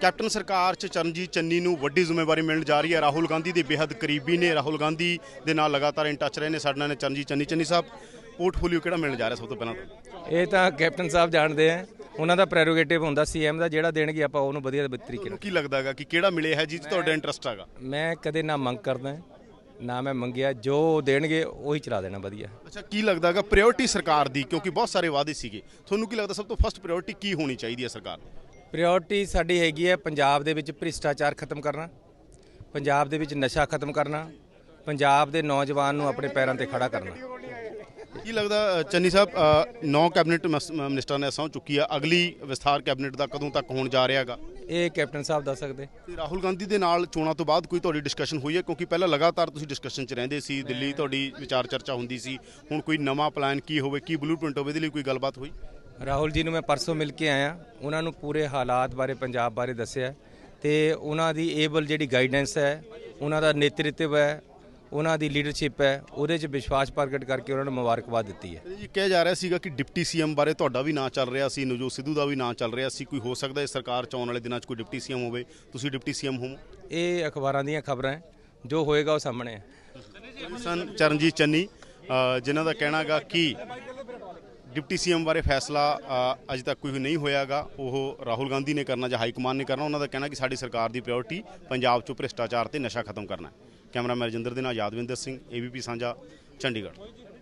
Captain ਸਰਕਾਰ ਚ ਚਰਨਜੀਤ ਚੰਨੀ ਨੂੰ ਵੱਡੀ ਜ਼ਿੰਮੇਵਾਰੀ ਮਿਲਣ ਜਾ ਰਹੀ ਹੈ। ਰਾਹੁਲ ਗਾਂਧੀ ਦੇ ਬੇਹੱਦ ਕਰੀਬੀ ਨੇ। ਰਾਹੁਲ ਗਾਂਧੀ ਦੇ ਨਾਲ ਲਗਾਤਾਰ ਇਨ ਟੱਚ ਰਹੇ ਨੇ। ਸਾਡੇ ਨਾਲ ਨੇ ਚਰਨਜੀਤ ਚੰਨੀ। ਚੰਨੀ ਸਾਹਿਬ ਪੋਰਟਫੋਲੀਓ ਕਿਹੜਾ ਮਿਲਣ ਜਾ ਰਿਹਾ ਸਭ ਤੋਂ ਪਹਿਲਾਂ? ਇਹ ਤਾਂ ਕੈਪਟਨ ਸਾਹਿਬ ਜਾਣਦੇ ਆ। ਉਹਨਾਂ ਦਾ ਪ੍ਰੈਰੋਗੇਟਿਵ ਹੁੰਦਾ ਸੀਐਮ ਦਾ। ਜਿਹੜਾ ਦੇਣਗੇ ਆਪਾਂ ਉਹਨੂੰ ਵਧੀਆ ਤਰੀਕੇ ਨਾਲ। ਕੀ ਲੱਗਦਾ ਹੈਗਾ ਕਿ ਕਿਹੜਾ ਮਿਲੇ ਹੈ 'ਚ ਤੁਹਾਡਾ ਇੰਟਰਸਟ ਹੈਗਾ? ਮੈਂ ਕਦੇ ਨਾ ਮੰਗ ਕਰਦਾ। ਨਾ ਮੈਂ ਮੰਗਿਆ। ਜੋ ਦੇਣਗੇ ਉਹੀ ਚਲਾ ਦੇਣਾ ਵਧੀਆ। ਅੱਛਾ ਕੀ ਲੱਗਦਾ ਹੈਗਾ ਪ੍ਰਾਇੋਰਟੀ ਸਰਕਾਰ ਦੀ? ਕਿਉਂਕਿ ਬਹੁਤ ਸਾਰੇ ਵਾਅਦੇ ਸੀਗੇ। ਤੁਹਾਨੂੰ ਕੀ ਲੱਗਦਾ ਸਭ ਤੋਂ ਫਸਟ ਪ੍ਰਾਇੋਰਟੀ ਕੀ ਹੋਣੀ ਚਾਹੀਦੀ ਹੈ ਸਰਕਾਰ ਦੀ? ਪ੍ਰਾਇੋਰਟੀ ਸਾਡੀ ਹੈਗੀ ਹੈ ਪੰਜਾਬ ਦੇ ਵਿੱਚ ਭ੍ਰਿਸ਼ਟਾਚਾਰ ਖਤਮ ਕਰਨਾ ਪੰਜਾਬ ਦੇ ਵਿੱਚ ਨਸ਼ਾ ਖਤਮ ਕਰਨਾ ਪੰਜਾਬ ਦੇ ਨੌਜਵਾਨ ਨੂੰ ਆਪਣੇ ਪੈਰਾਂ ਤੇ ਖੜਾ ਕਰਨਾ। ਕੀ ਲੱਗਦਾ ਚੰਨੀ ਸਾਹਿਬ ਨੌ ਕੈਬਨਿਟ ਮਿਨਿਸਟਰਾਂ ਨੇ ਸਹੁੰ ਚੁੱਕੀ ਆ ਅਗਲੀ ਵਿਸਥਾਰ ਕੈਬਨਿਟ ਦਾ ਕਦੋਂ ਤੱਕ ਹੋਣ ਜਾ ਰਿਹਾ ਹੈਗਾ? ਇਹ ਕੈਪਟਨ ਸਾਹਿਬ ਦੱਸ ਸਕਦੇ। ਤੇ ਰਾਹੁਲ ਗਾਂਧੀ ਦੇ ਨਾਲ ਚੋਣਾਂ ਤੋਂ ਬਾਅਦ ਕੋਈ ਤੁਹਾਡੀ ਡਿਸਕਸ਼ਨ ਹੋਈ ਹੈ? ਕਿਉਂਕਿ ਪਹਿਲਾਂ ਲਗਾਤਾਰ ਤੁਸੀਂ ਡਿਸਕਸ਼ਨ 'ਚ ਰਹਿੰਦੇ ਸੀ ਦਿੱਲੀ ਤੁਹਾਡੀ ਵਿਚਾਰ ਚਰਚਾ ਹੁੰਦੀ ਸੀ ਹੁਣ ਕੋਈ ਨਵਾਂ ਪਲਾਨ ਕੀ ਹੋਵੇ ਕੀ ਬਲੂਪ੍ਰਿੰਟ ਹੋਵੇ ਇਹਦੇ ਲਈ ਕੋਈ ਗੱਲਬਾਤ ਹੋਈ? ਰਾਹੁਲ ਜੀ ਨੂੰ ਮੈਂ ਪਰਸੋਂ ਮਿਲ ਕੇ ਆਇਆ। ਉਹਨਾਂ ਨੂੰ ਪੂਰੇ ਹਾਲਾਤ ਬਾਰੇ ਪੰਜਾਬ ਬਾਰੇ ਦੱਸਿਆ। ਤੇ ਉਹਨਾਂ ਦੀ ਏਬਲ ਜਿਹੜੀ ਗਾਈਡੈਂਸ ਹੈ ਉਹਨਾਂ ਦਾ ਨੇਤਰਤਵ ਹੈ ਉਹਨਾਂ ਦੀ ਲੀਡਰਸ਼ਿਪ ਹੈ ਉਹਦੇ 'ਚ ਵਿਸ਼ਵਾਸ ਪ੍ਰਗਟ ਕਰਕੇ ਉਹਨਾਂ ਨੂੰ ਮੁਬਾਰਕਬਾਦ ਦਿੱਤੀ ਹੈ। ਜੀ ਕਿਹਾ ਜਾ ਰਿਹਾ ਸੀਗਾ ਕਿ ਡਿਪਟੀ ਸੀਐਮ ਬਾਰੇ ਤੁਹਾਡਾ ਵੀ ਨਾਂ ਚੱਲ ਰਿਹਾ ਸੀ ਨਵਜੋਤ ਸਿੱਧੂ ਦਾ ਵੀ ਨਾਂ ਚੱਲ ਰਿਹਾ ਸੀ। ਕੋਈ ਹੋ ਸਕਦਾ ਹੈ ਸਰਕਾਰ ਚ ਆਉਣ ਵਾਲੇ ਦਿਨਾਂ 'ਚ ਕੋਈ ਡਿਪਟੀ ਸੀਐਮ ਹੋਵੇ? ਤੁਸੀਂ ਡਿਪਟੀ ਸੀਐਮ ਹੋਵੋ ਇਹ ਅਖਬਾਰਾਂ ਦੀਆਂ ਖਬਰਾਂ ਹੈ। ਜੋ ਹੋਏਗਾ ਉਹ ਸਾਹਮਣੇ ਹੈ। ਸਨ ਚਰਨਜੀਤ ਚੰਨੀ ਜਿਨ੍ਹਾਂ ਦਾ ਕਹਿਣਾਗਾ ਕਿ ਡਿਪਟੀ ਸੀਐਮ ਬਾਰੇ ਫੈਸਲਾ ਅ, ਅਜੇ ਤੱਕ ਕੋਈ ਨਹੀਂ ਹੋਇਆਗਾ। ਉਹ ਰਾਹੁਲ ਗਾਂਧੀ ਨੇ ਕਰਨਾ ਜਾਂ ਹਾਈ ਕਮਾਂਡ ਨੇ ਕਰਨਾ ਉਹਨਾਂ ਦਾ ਕਹਿਣਾ ਕਿ ਸਾਡੀ ਸਰਕਾਰ ਦੀ ਪ੍ਰਾਇੋਰਟੀ ਪੰਜਾਬ 'ਚੋਂ ਭ੍ਰਿਸ਼ਟਾਚਾਰ ਤੇ ਨਸ਼ਾ ਖਤਮ ਕਰਨਾ ਹੈ। ਕੈਮਰਾਮੈਨ ਰਜਿੰਦਰ ਦੇ ਨਾਲ ਯਾਦਵਿੰਦਰ ਸਿੰਘ ਏਬੀਪੀ ਸਾਂਝਾ ਚੰਡੀਗੜ੍ਹ।